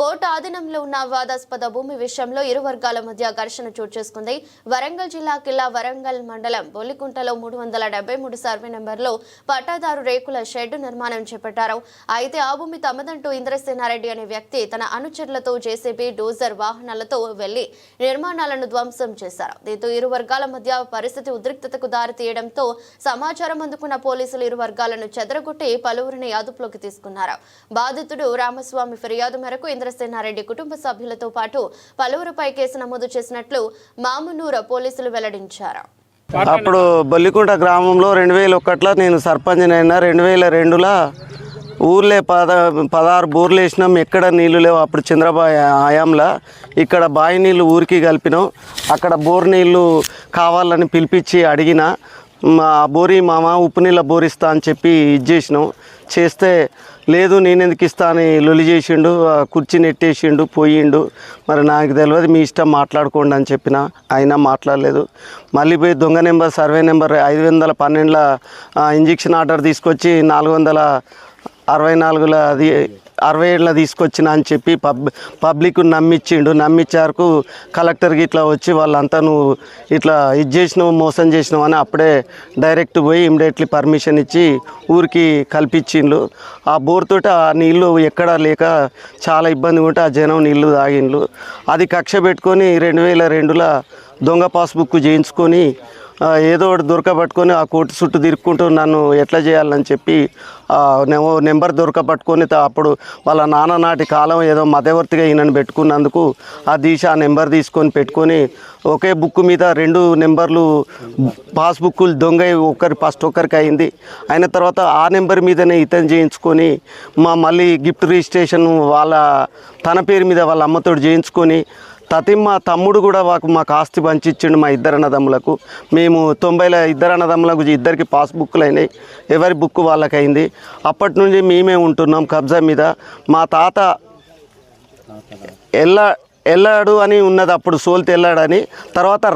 Court ఆధీనంలో ఉన్న వివాదాస్పద భూమి విషయంలో ఇరు వర్గాల మధ్య ఘర్షణ చోటు చేసుకుంది. వరంగల్ జిల్లా కిల్లా వరంగల్ మండలం బొల్లికుంటలో మూడు వందల డెబ్బై మూడు సర్వే నెంబర్లో పట్టాదారు రేకుల షెడ్ నిర్మాణం చేపట్టారు. అయితే ఆ భూమి తమదంటూ ఇంద్రసేనారెడ్డి అనే వ్యక్తి తన అనుచరులతో జేసీబీ డోజర్ వాహనాలతో వెళ్ళి నిర్మాణాలను ధ్వంసం చేశారు. దీంతో ఇరు వర్గాల మధ్య పరిస్థితి ఉద్రిక్తతకు దారితీయడంతో సమాచారం అందుకున్న పోలీసులు ఇరు వర్గాలను చెదరగొట్టి పలువురిని అదుపులోకి తీసుకున్నారు. బాధితుడు రామస్వామి ఫిర్యాదు మేరకు ఇంద్రసేనారెడ్డి కుటుంబ సభ్యులతో పాటు పలువురుపై కేసు నమోదు చేసినట్లు మామునూర పోలీసులు వెల్లడించారు. అప్పుడు బల్లికుంట గ్రామంలో రెండు వేల ఒకటిలో నేను సర్పంచ్నైనా రెండు వేల రెండులో ఊర్లే పద పదహారు బోర్లు వేసినాం. ఎక్కడ నీళ్ళు లేవు. అప్పుడు చంద్రబాబు ఆయాంలా ఇక్కడ బావి నీళ్ళు ఊరికి కలిపినాం. అక్కడ బోర్ నీళ్ళు కావాలని పిలిపించి అడిగిన మా బోరి మామ ఉప్పు నీళ్ళ బోరిస్తా అని చెప్పి ఇది చేసినాం. చేస్తే లేదు నేనెందుకు ఇస్తా అని లొలి చేసిండు కుర్చీ నెట్టేసిండు పోయిండు. మరి నాకు తెలియదు మీ ఇష్టం మాట్లాడుకోండి అని చెప్పిన. అయినా మాట్లాడలేదు. మళ్ళీ పోయి దొంగ నెంబర్ సర్వే నెంబర్ ఐదు వందల పన్నెండుల ఇంజక్షన్ ఆర్డర్ తీసుకొచ్చి నాలుగు వందల అరవై నాలుగుల అది అరవై ఏళ్ళ తీసుకొచ్చిన అని చెప్పి పబ్ పబ్లిక్ నమ్మిచ్చిండు. నమ్మించారుకు కలెక్టర్కి ఇట్లా వచ్చి వాళ్ళంతా నువ్వు ఇట్లా ఇది చేసినావు మోసం చేసినావు అని అప్పుడే డైరెక్ట్ పోయి ఇమ్మీడియట్లీ పర్మిషన్ ఇచ్చి ఊరికి కల్పించిండ్రు ఆ బోర్ తోటి ఆ నీళ్ళు ఎక్కడా లేక చాలా ఇబ్బంది ఉంటే ఆ జనం నీళ్ళు తాగిండ్లు. అది కక్ష పెట్టుకొని రెండు వేల రెండులో దొంగ పాస్బుక్ చేయించుకొని ఏదో ఒకటి దొరకబట్టుకొని ఆ కోర్టు చుట్టూ తిరుక్కుంటూ నన్ను ఎట్లా చేయాలని చెప్పి నెంబర్ దొరకబట్టుకొని అప్పుడు వాళ్ళ నాన్న నాటి కాలం ఏదో మధ్యవర్తిగా ఈయనను పెట్టుకున్నందుకు ఆ దీశ ఆ నెంబర్ తీసుకొని పెట్టుకొని ఒకే బుక్ మీద రెండు నెంబర్లు పాస్బుక్లు దొంగ ఒకరి ఫస్ట్ ఒకరికి అయింది. అయిన తర్వాత ఆ నెంబర్ మీదనే ఇతను చేయించుకొని మా మళ్ళీ గిఫ్ట్ రిజిస్ట్రేషన్ వాళ్ళ తన పేరు మీద వాళ్ళ అమ్మతోడు చేయించుకొని తతిమ్ మా తమ్ముడు కూడా మాకు మాకు ఆస్తి పంచిచ్చిండు మా ఇద్దరు అన్నదమ్ములకు మేము తొంభైల ఇద్దరు అన్నదమ్ములకు ఇద్దరికి పాస్బుక్లు అయినాయి. ఎవరి బుక్ వాళ్ళకైంది. అప్పటి నుంచి మేమే ఉంటున్నాం కబ్జా మీద. మా తాత ఎల్ల ఎల్లాడు అని ఉన్నది అప్పుడు సోల్తి ఎల్లాడని తర్వాత